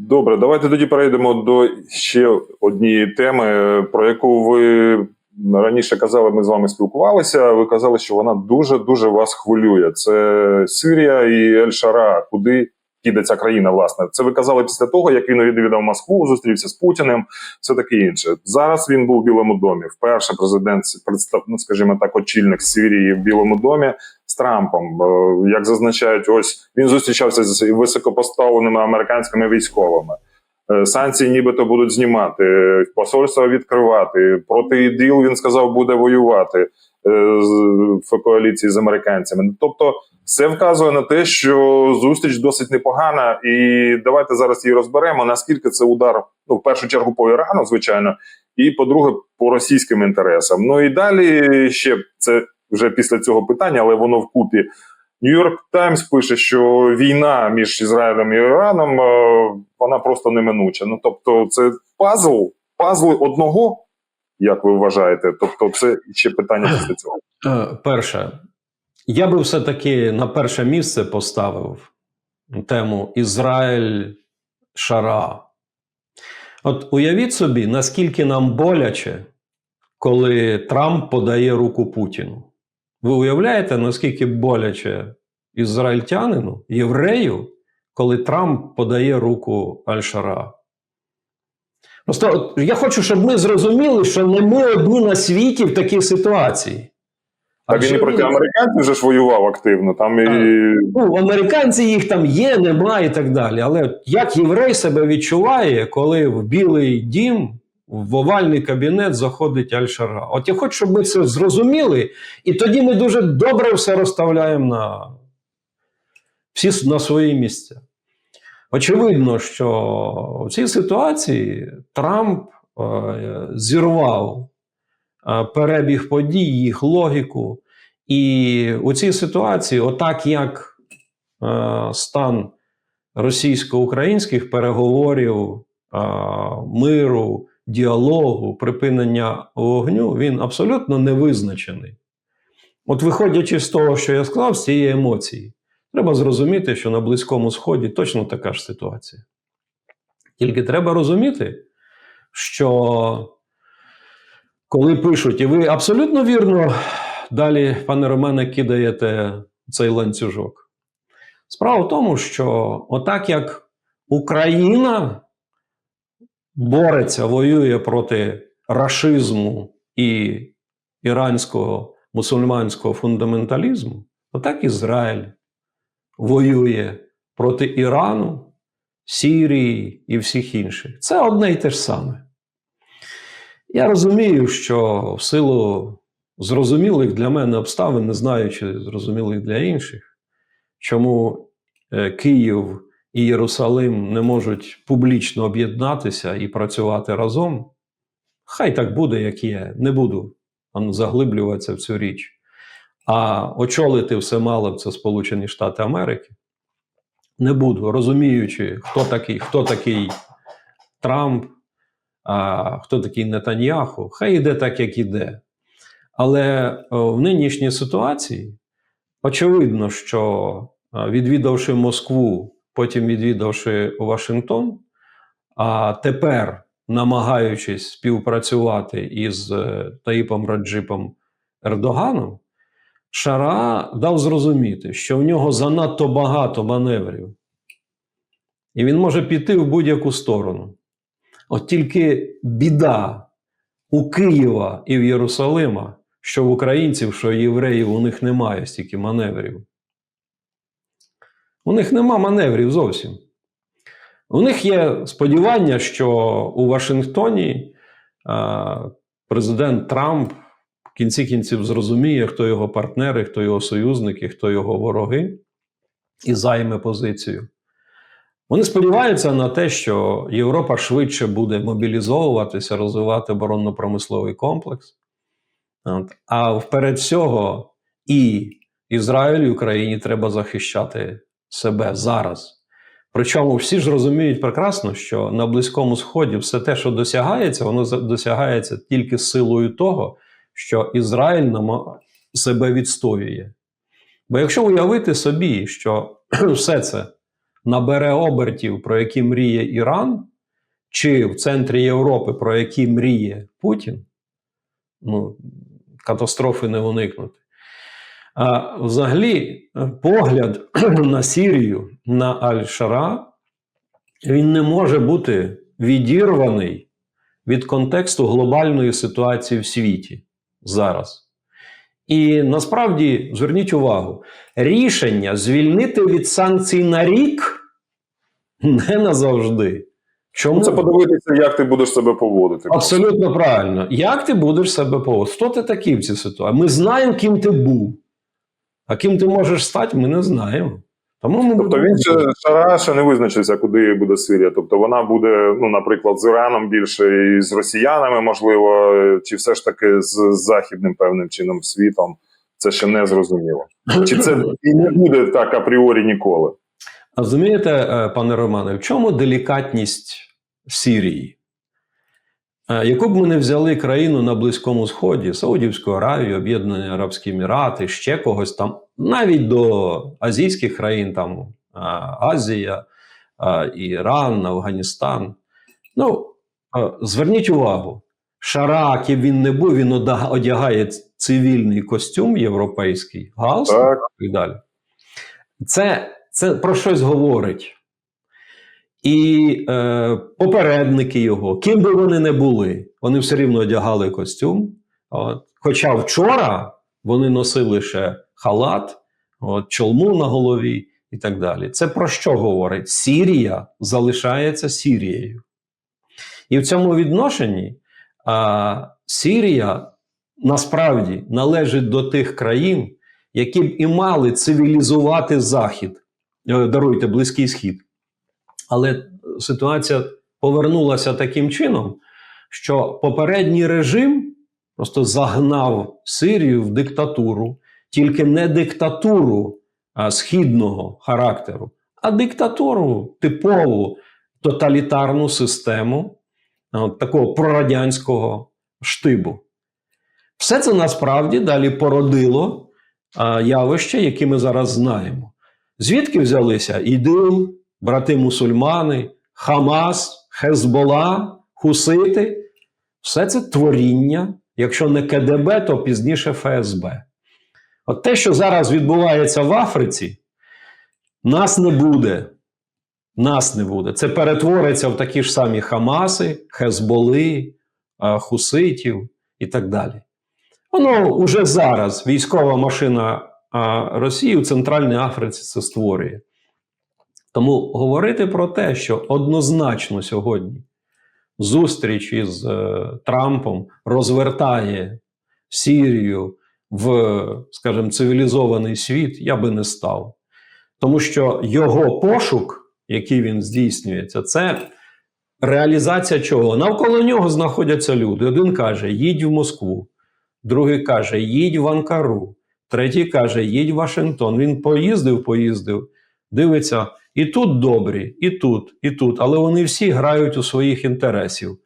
Добре, давайте тоді перейдемо до ще однієї теми, про яку ви раніше казали, ми з вами спілкувалися. Ви казали, що вона дуже дуже вас хвилює. Це Сирія і Ель-Шара. Куди піде ця країна? Власне, це ви казали після того, як він відвідав Москву, зустрівся з Путіним, все таке інше. Зараз він був в Білому домі. Вперше президент ну, скажімо так, очільник Сирії в Білому домі з Трампом. Е, Як зазначають, ось він зустрічався з високопоставленими американськими військовими. Е, Санкції нібито будуть знімати, посольства відкривати. Проти ІДІЛ він сказав, буде воювати в коаліції з американцями. Тобто, все вказує на те, що зустріч досить непогана, і давайте зараз її розберемо. Наскільки це удар, ну в першу чергу по Ірану, звичайно, і по-друге, по російським інтересам. Ну і далі ще це вже після цього питання, але воно вкупі. Нью-Йорк Таймс пише, що війна між Ізраїлем і Іраном е, вона просто неминуча. Ну тобто, це пазл, пазли одного, як ви вважаєте? Тобто, це ще питання після цього. Е, Перше, я би все-таки на перше місце поставив тему Ізраїль Шара. От уявіть собі, наскільки нам боляче, коли Трамп подає руку Путіну. Ви уявляєте, наскільки боляче ізраїльтянину, єврею, коли Трамп подає руку Аль-Шара? Просто я хочу, щоб ми зрозуміли, що не ми одні на світі в такій ситуації. А він і проти американців вже ж воював активно. Там і Ну, американці їх там є, немає і так далі. Але як єврей себе відчуває, коли в Білий дім, в овальний кабінет заходить Аль-Шара? От я хочу, щоб ми це зрозуміли, і тоді ми дуже добре все розставляємо на всі на свої місця. Очевидно, що в цій ситуації Трамп е, зірвав е, перебіг подій, їх логіку. І у цій ситуації, отак як е, стан російсько-українських переговорів, миру, діалогу, припинення вогню, він абсолютно не визначений. От виходячи з того, що я сказав, з цієї емоції, треба зрозуміти, що на Близькому Сході точно така ж ситуація. Тільки треба розуміти, що коли пишуть, і ви абсолютно вірно далі, пане Романе, кидаєте цей ланцюжок. Справа в тому, що отак як Україна бореться, воює проти рашизму і іранського мусульманського фундаменталізму, отак Ізраїль воює проти Ірану, Сірії і всіх інших. Це одне й те ж саме. Я розумію, що в силу зрозумілих для мене обставин, не знаю, чи зрозумілих для інших, чому е, Київ і Єрусалим не можуть публічно об'єднатися і працювати разом. Хай так буде, як є. Не буду заглиблюватися в цю річ. А очолити все мало б це Сполучені Штати Америки. Не буду, розуміючи, хто такий, хто такий Трамп, а хто такий Нетаньяху, хай іде так, як іде. Але о, в нинішній ситуації очевидно, що відвідавши Москву, потім відвідавши Вашингтон, а тепер намагаючись співпрацювати із е, Таїпом Раджипом Ердоганом, Шара дав зрозуміти, що в нього занадто багато маневрів, і він може піти в будь-яку сторону. От тільки біда у Києва і в Єрусалима, що в українців, що євреїв, у них немає стільки маневрів. У них нема маневрів зовсім. У них є сподівання, що у Вашингтоні президент Трамп в кінці кінців зрозуміє, хто його партнери, хто його союзники, хто його вороги, і займе позицію. Вони сподіваються на те, що Європа швидше буде мобілізовуватися, розвивати оборонно-промисловий комплекс. А вперед всього і Ізраїлю, і Україні треба захищати себе зараз. Причому всі ж розуміють прекрасно, що на Близькому Сході все те, що досягається, воно досягається тільки силою того, що Ізраїль нама- себе відстоює. Бо якщо уявити собі, що все це набере обертів, про які мріє Іран, чи в центрі Європи, про які мріє Путін, ну, катастрофи не уникнути. А взагалі, погляд на Сірію, на Аль-Шара, він не може бути відірваний від контексту глобальної ситуації в світі зараз. І насправді зверніть увагу, рішення звільнити від санкцій на рік не назавжди. Чому Ну, це подивитися, як ти будеш себе поводити. Абсолютно правильно. Як ти будеш себе поводити? Хто ти такий в цій ситуації? Ми знаємо, ким ти був. А ким ти можеш стати, ми не знаємо. Тому ми Тобто будемо- він ще Шара ще не визначився, куди буде Сирія. Тобто вона буде, ну, наприклад, з Іраном більше і з росіянами, можливо, чи все ж таки з західним певним чином світом. Це ще не зрозуміло. Чи це і не буде так апріорі ніколи? Розумієте, е, пане Романе, в чому делікатність Сірії? Е, Яку б ми не взяли країну на Близькому Сході, Саудівську Аравію, Об'єднані Арабські Емірати, ще когось там, навіть до азійських країн, там е, Азія, е, Іран, Афганістан. Ну, е, зверніть увагу, Шара, ким він не був, він одягає цивільний костюм європейський, галстук і так далі. Це, це про щось говорить. І е, попередники його, ким би вони не були, вони все рівно одягали костюм. От. Хоча вчора вони носили ще халат, от, чолму на голові і так далі. Це про що говорить? Сірія залишається Сірією. І в цьому відношенні а, Сірія насправді належить до тих країн, які б і мали цивілізувати Захід, е, даруйте Близький Схід. Але ситуація повернулася таким чином, що попередній режим просто загнав Сирію в диктатуру, тільки не диктатуру а, східного характеру, а диктатуру типову тоталітарну систему а, такого прорадянського штибу. Все це насправді далі породило а, явище, які ми зараз знаємо. Звідки взялися ідил, брати мусульмани, Хамас, Хезбола, Хусити? Все це творіння, якщо не КДБ, то пізніше ФСБ. От те, що зараз відбувається в Африці, нас не буде. Нас не буде. Це перетвориться в такі ж самі Хамаси, Хезболи, Хуситів і так далі. Воно уже зараз військова машина Росії у Центральній Африці це створює. Тому говорити про те, що однозначно сьогодні зустріч із е, Трампом розвертає Сірію в, скажімо, цивілізований світ, я би не став. Тому що його пошук, який він здійснюється, це реалізація чого? Навколо нього знаходяться люди. Один каже: їдь в Москву, другий каже, їдь в Анкару, третій каже, їдь в Вашингтон. Він поїздив, поїздив, дивиться, і тут добрі, і тут, і тут, але вони всі грають у своїх інтересів.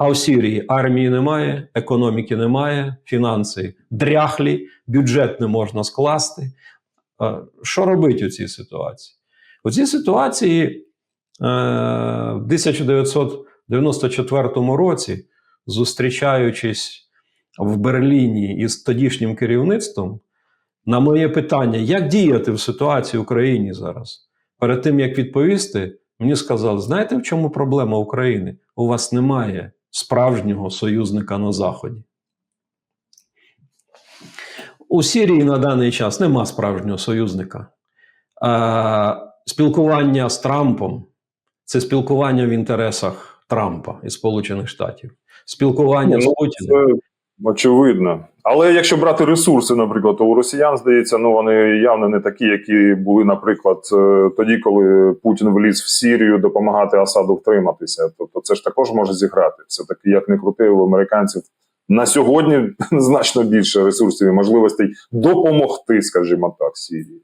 А в Сірії армії немає, економіки немає, фінанси дряхлі, бюджет не можна скласти. Що робити у цій ситуації? У цій ситуації е, в 1994 році, зустрічаючись в Берліні із тодішнім керівництвом, на моє питання, як діяти в ситуації в Україні зараз, перед тим як відповісти, мені сказали: знаєте, в чому проблема України? У вас немає справжнього союзника на Заході. У Сірії на даний час нема справжнього союзника. Спілкування з Трампом це спілкування в інтересах Трампа і Сполучених Штатів. Спілкування Ну, з Путіним. Очевидно. Але якщо брати ресурси, наприклад, то у росіян здається, ну вони явно не такі, які були, наприклад, е, тоді, коли Путін вліз в Сірію допомагати Асаду втриматися. Тобто, це ж також може зіграти. Все таки, як не крути, у американців на сьогодні значно більше ресурсів і можливостей допомогти, скажімо так, Сірії.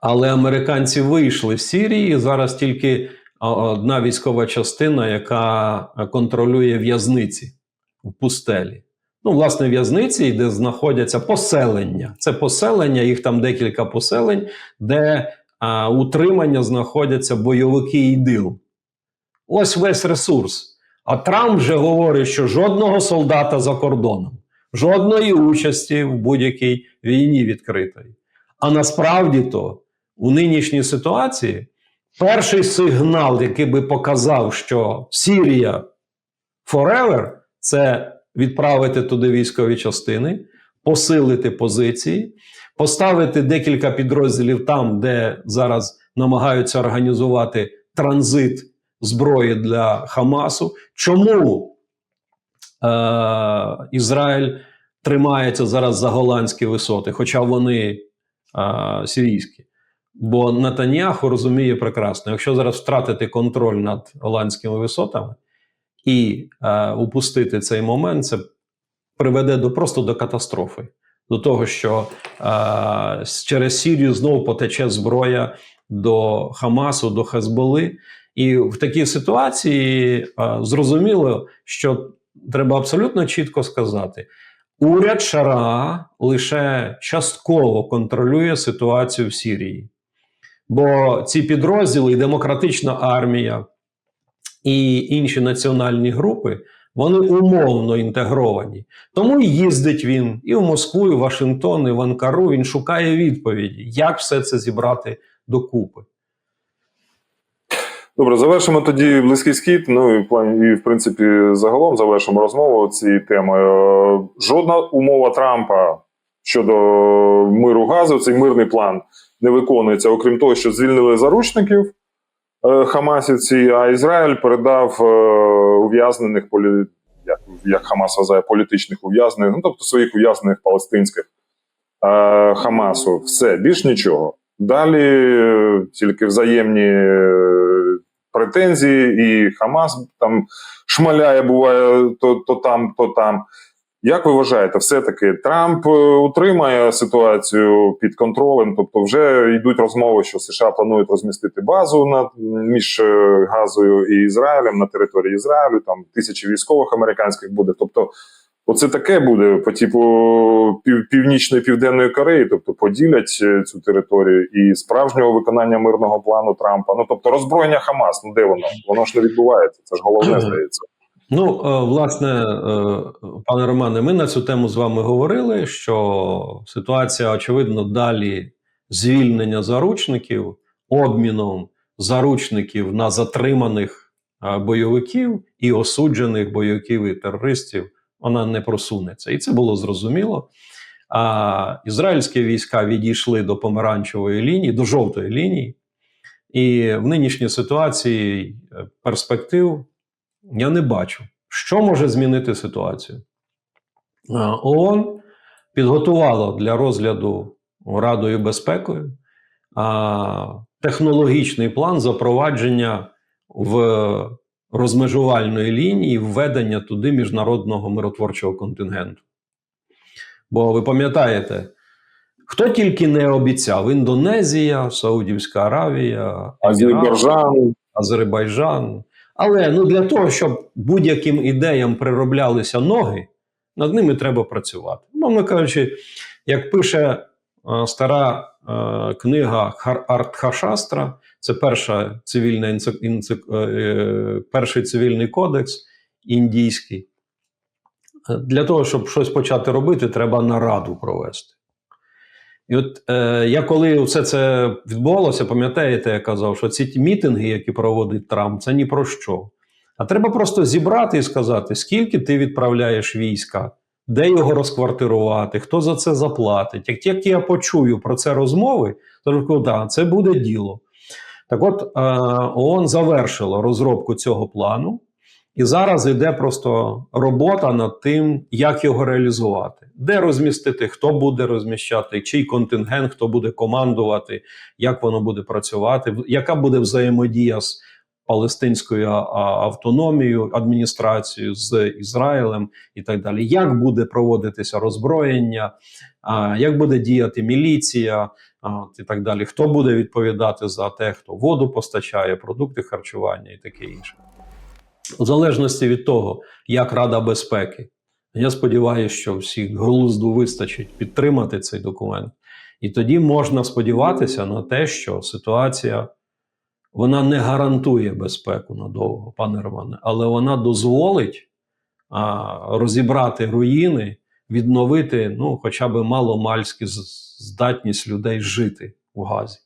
Але американці вийшли з Сірії. Зараз тільки одна військова частина, яка контролює в'язниці в пустелі. Ну, власне, в'язниці, де знаходяться поселення. Це поселення, їх там декілька поселень, де а, утримання знаходяться бойовики ідил. Ось весь ресурс. А Трамп вже говорить, що жодного солдата за кордоном, жодної участі в будь-якій війні відкритої. А насправді то у нинішній ситуації перший сигнал, який би показав, що Сірія forever, це відправити туди військові частини, посилити позиції, поставити декілька підрозділів там, де зараз намагаються організувати транзит зброї для Хамасу. Чому е- Ізраїль тримається зараз за голландські висоти, хоча вони е- сирійські? Бо Натаньяху розуміє прекрасно, якщо зараз втратити контроль над голландськими висотами і е, упустити цей момент, це приведе до просто до катастрофи, до того, що е, через Сірію знову потече зброя до Хамасу, до Хезболи. І в такій ситуації е, зрозуміло, що треба абсолютно чітко сказати: уряд Шара лише частково контролює ситуацію в Сірії. Бо ці підрозділи, і демократична армія і інші національні групи, вони умовно інтегровані. Тому і їздить він і в Москву, і в Вашингтон, і в Анкару. Він шукає відповіді, як все це зібрати докупи. Добре, завершимо тоді близький схід. Ну і в плані, і в принципі, загалом завершимо розмову цієї теми. Е, Жодна умова Трампа щодо миру газу, цей мирний план не виконується, окрім того, що звільнили заручників е, Хамасівці, а Ізраїль передав е, ув'язнених полі... як, як Хамас вважає, політичних ув'язнених, ну тобто своїх ув'язнених палестинських е, Хамасу. Все, більш нічого. Далі е, тільки взаємні е, претензії, і Хамас там шмаляє, буває то, то там, то там. Як ви вважаєте, все-таки Трамп е, утримає ситуацію під контролем? Тобто, вже йдуть розмови, що США планують розмістити базу над між е, Газою і Ізраїлем на території Ізраїлю. Там тисячі військових американських буде. Тобто, оце таке буде по типу пів, північної південної Кореї, тобто поділять е, цю територію і справжнього виконання мирного плану Трампа. Ну тобто роззброєння Хамас, ну де воно? Воно ж не відбувається. Це ж головне здається. Ну, е, власне, е, пане Романе, ми на цю тему з вами говорили, що ситуація, очевидно, далі звільнення заручників, обміном заручників на затриманих е, бойовиків і осуджених бойовиків і терористів, вона не просунеться. І це було зрозуміло. А ізраїльські війська відійшли до помаранчевої лінії, до жовтої лінії, і в нинішній ситуації перспектив я не бачу, що може змінити ситуацію. Е, ООН підготувало для розгляду Радою безпекою технологічний план запровадження в розмежувальної лінії введення туди міжнародного миротворчого контингенту. Бо ви пам'ятаєте, хто тільки не обіцяв: Індонезія, Саудівська Аравія, Азербайджан, Азербайджан. Але ну, для того, щоб будь-яким ідеям прироблялися ноги, над ними треба працювати. Мовно кажучи, як пише е, стара е, книга Хар- Артхашастра, це перша цивільна е, перший цивільний кодекс індійський. Для того, щоб щось почати робити, треба нараду провести. І от е, я коли все це відбувалося, пам'ятаєте, я казав, що ці мітинги, які проводить Трамп, це ні про що. А треба просто зібрати і сказати, скільки ти відправляєш війська, де його розквартирувати, хто за це заплатить. Як тільки я почую про це розмови, то кажу, да, це буде діло. Так от е, ООН завершило розробку цього плану, і зараз йде просто робота над тим, як його реалізувати, де розмістити, хто буде розміщати, чий контингент, хто буде командувати, як воно буде працювати, яка буде взаємодія з палестинською автономією, адміністрацією з Ізраїлем і так далі. Як буде проводитися роззброєння, як буде діяти міліція, і так далі. Хто буде відповідати за те, хто воду постачає, продукти харчування і таке інше. У залежності від того, як Рада безпеки. Я сподіваюся, що всіх глузду вистачить підтримати цей документ І тоді можна сподіватися на те, що ситуація вона не гарантує безпеку надовго, пане Романе, але вона дозволить а, розібрати руїни, відновити ну, хоча б маломальську здатність людей жити у Газі.